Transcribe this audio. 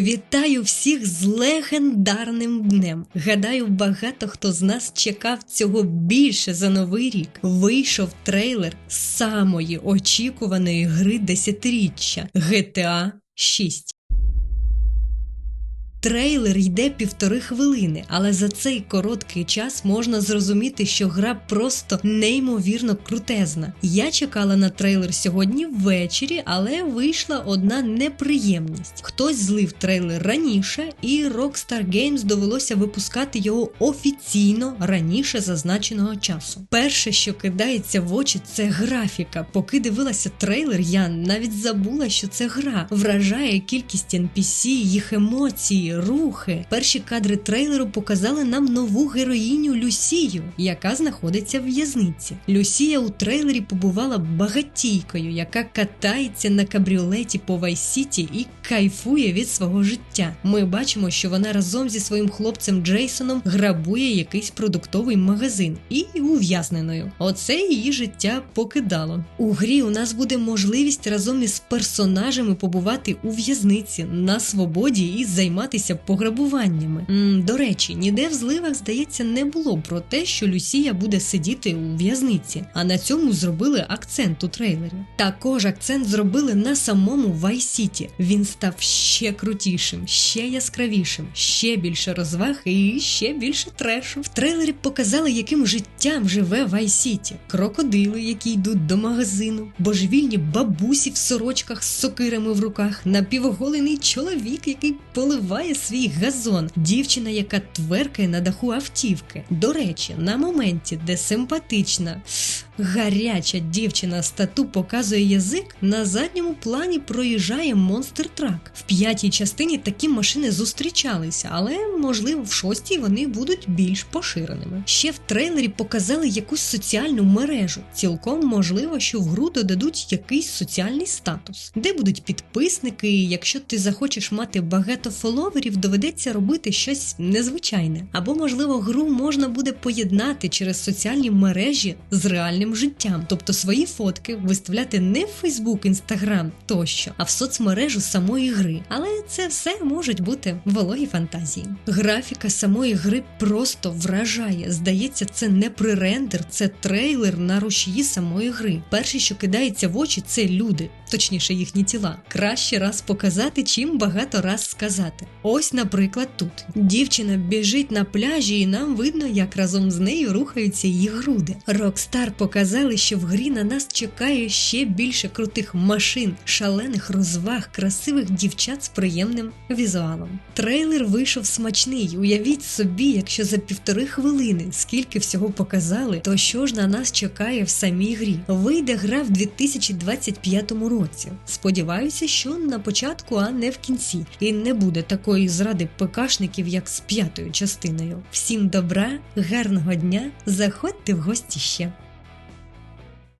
Вітаю всіх з легендарним днем. Гадаю, багато хто з нас чекав цього більше за новий рік. Вийшов трейлер самої очікуваної гри десятиріччя GTA 6. Трейлер йде півтори хвилини, але за цей короткий час можна зрозуміти, що гра просто неймовірно крутезна. Я чекала на трейлер сьогодні ввечері, але вийшла одна неприємність. Хтось злив трейлер раніше, і Rockstar Games довелося випускати його офіційно раніше зазначеного часу. Перше, що кидається в очі, це графіка. Поки дивилася трейлер, я навіть забула, що це гра. Вражає кількість NPC, їх емоції рухи. Перші кадри трейлеру показали нам нову героїню Люсію, яка знаходиться в в'язниці. Люсія у трейлері побувала багатійкою, яка катається на кабріолеті по Вайсіті і кайфує від свого життя. Ми бачимо, що вона разом зі своїм хлопцем Джейсоном грабує якийсь продуктовий магазин і ув'язненою. Оце її життя покидало. У грі у нас буде можливість разом із персонажами побувати у в'язниці на свободі і займатися займатися пограбуваннями. До речі, ніде в зливах, здається, не було про те, що Люсія буде сидіти у в'язниці, а на цьому зробили акцент у трейлері. Також акцент зробили на самому Вайсіті. Він став ще крутішим, ще яскравішим, ще більше розваг і ще більше трешу. В трейлері показали, яким життям живе Вайсіті. Крокодили, які йдуть до магазину, божевільні бабусі в сорочках з сокирами в руках, напівоголений чоловік, який поливає має свій газон, дівчина, яка тверкає на даху автівки. До речі, на моменті, де симпатична гаряча дівчина з тату показує язик, на задньому плані проїжджає монстр трак. В п'ятій частині такі машини зустрічалися, але можливо в шостій вони будуть більш поширеними. Ще в трейлері показали якусь соціальну мережу. Цілком можливо, що в гру додадуть якийсь соціальний статус, де будуть підписники. і Якщо ти захочеш мати багато фоловерів, доведеться робити щось незвичайне. Або, можливо, гру можна буде поєднати через соціальні мережі з реальним життям, тобто свої фотки виставляти не в Фейсбук, Інстаграм тощо, а в соцмережу самої гри. Але це все можуть бути вологі фантазії. Графіка самої гри просто вражає. Здається, це не пререндер, це трейлер на рушії самої гри. Перше, що кидається в очі, це люди, точніше їхні тіла. Краще раз показати, чим багато раз сказати. Ось, наприклад, тут дівчина біжить на пляжі, і нам видно, як разом з нею рухаються її груди. Рокстар показали, що в грі на нас чекає ще більше крутих машин, шалених розваг, красивих дівчат з приємним візуалом. Трейлер вийшов смачний. Уявіть собі, якщо за півтори хвилини скільки всього показали, то що ж на нас чекає в самій грі? Вийде гра в 2025 році. Сподіваюся, що на початку, а не в кінці, і не буде такої зради ПКшників, як з п'ятою частиною. Всім добра, гарного дня! Заходьте в гості ще.